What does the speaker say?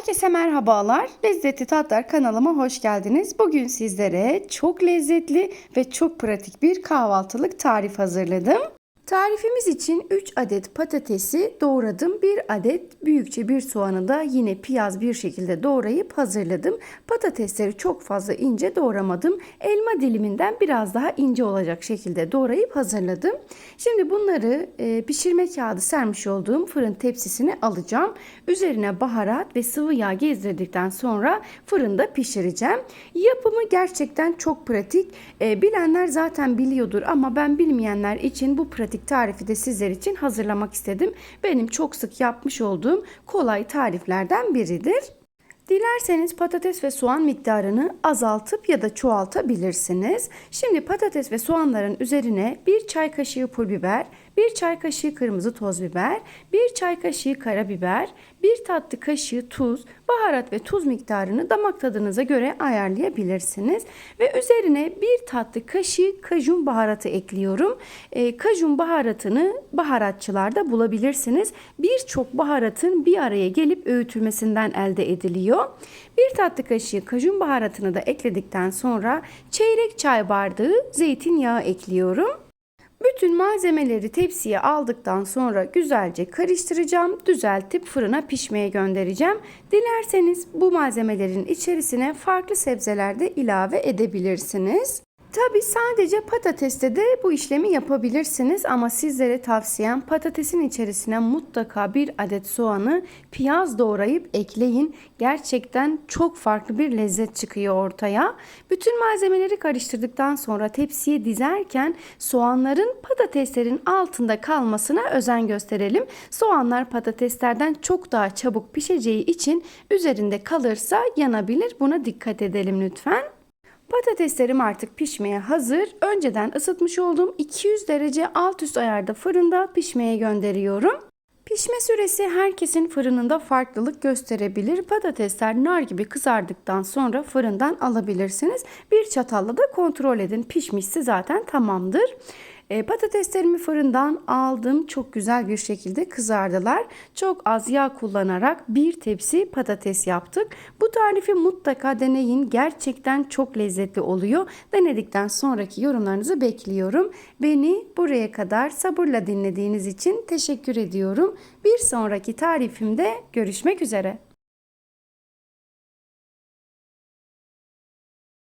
Herkese merhabalar. Lezzetli Tatlar kanalıma hoş geldiniz. Bugün sizlere çok lezzetli ve çok pratik bir kahvaltılık tarif hazırladım. Tarifimiz için 3 adet patatesi doğradım. 1 adet büyükçe bir soğanı da yine piyaz bir şekilde doğrayıp hazırladım. Patatesleri çok fazla ince doğramadım. Elma diliminden biraz daha ince olacak şekilde doğrayıp hazırladım. Şimdi bunları e, pişirme kağıdı sermiş olduğum fırın tepsisine alacağım. Üzerine baharat ve sıvı yağ gezdirdikten sonra fırında pişireceğim. Yapımı gerçekten çok pratik. E, bilenler zaten biliyordur ama ben bilmeyenler için bu pratik tarifi de sizler için hazırlamak istedim. Benim çok sık yapmış olduğum kolay tariflerden biridir. Dilerseniz patates ve soğan miktarını azaltıp ya da çoğaltabilirsiniz. Şimdi patates ve soğanların üzerine 1 çay kaşığı pul biber, 1 çay kaşığı kırmızı toz biber, 1 çay kaşığı karabiber, 1 tatlı kaşığı tuz, baharat ve tuz miktarını damak tadınıza göre ayarlayabilirsiniz. Ve üzerine 1 tatlı kaşığı kajun baharatı ekliyorum. E, kajun baharatını baharatçılarda bulabilirsiniz. Birçok baharatın bir araya gelip öğütülmesinden elde ediliyor. 1 tatlı kaşığı kajun baharatını da ekledikten sonra çeyrek çay bardağı zeytinyağı ekliyorum. Bütün malzemeleri tepsiye aldıktan sonra güzelce karıştıracağım. Düzeltip fırına pişmeye göndereceğim. Dilerseniz bu malzemelerin içerisine farklı sebzeler de ilave edebilirsiniz. Tabi sadece patateste de bu işlemi yapabilirsiniz ama sizlere tavsiyem patatesin içerisine mutlaka bir adet soğanı piyaz doğrayıp ekleyin. Gerçekten çok farklı bir lezzet çıkıyor ortaya. Bütün malzemeleri karıştırdıktan sonra tepsiye dizerken soğanların patateslerin altında kalmasına özen gösterelim. Soğanlar patateslerden çok daha çabuk pişeceği için üzerinde kalırsa yanabilir. Buna dikkat edelim lütfen. Patateslerim artık pişmeye hazır. Önceden ısıtmış olduğum 200 derece alt üst ayarda fırında pişmeye gönderiyorum. Pişme süresi herkesin fırınında farklılık gösterebilir. Patatesler nar gibi kızardıktan sonra fırından alabilirsiniz. Bir çatalla da kontrol edin. Pişmişse zaten tamamdır. E, patateslerimi fırından aldım. Çok güzel bir şekilde kızardılar. Çok az yağ kullanarak bir tepsi patates yaptık. Bu tarifi mutlaka deneyin. Gerçekten çok lezzetli oluyor. Denedikten sonraki yorumlarınızı bekliyorum. Beni buraya kadar sabırla dinlediğiniz için teşekkür ediyorum. Bir sonraki tarifimde görüşmek üzere.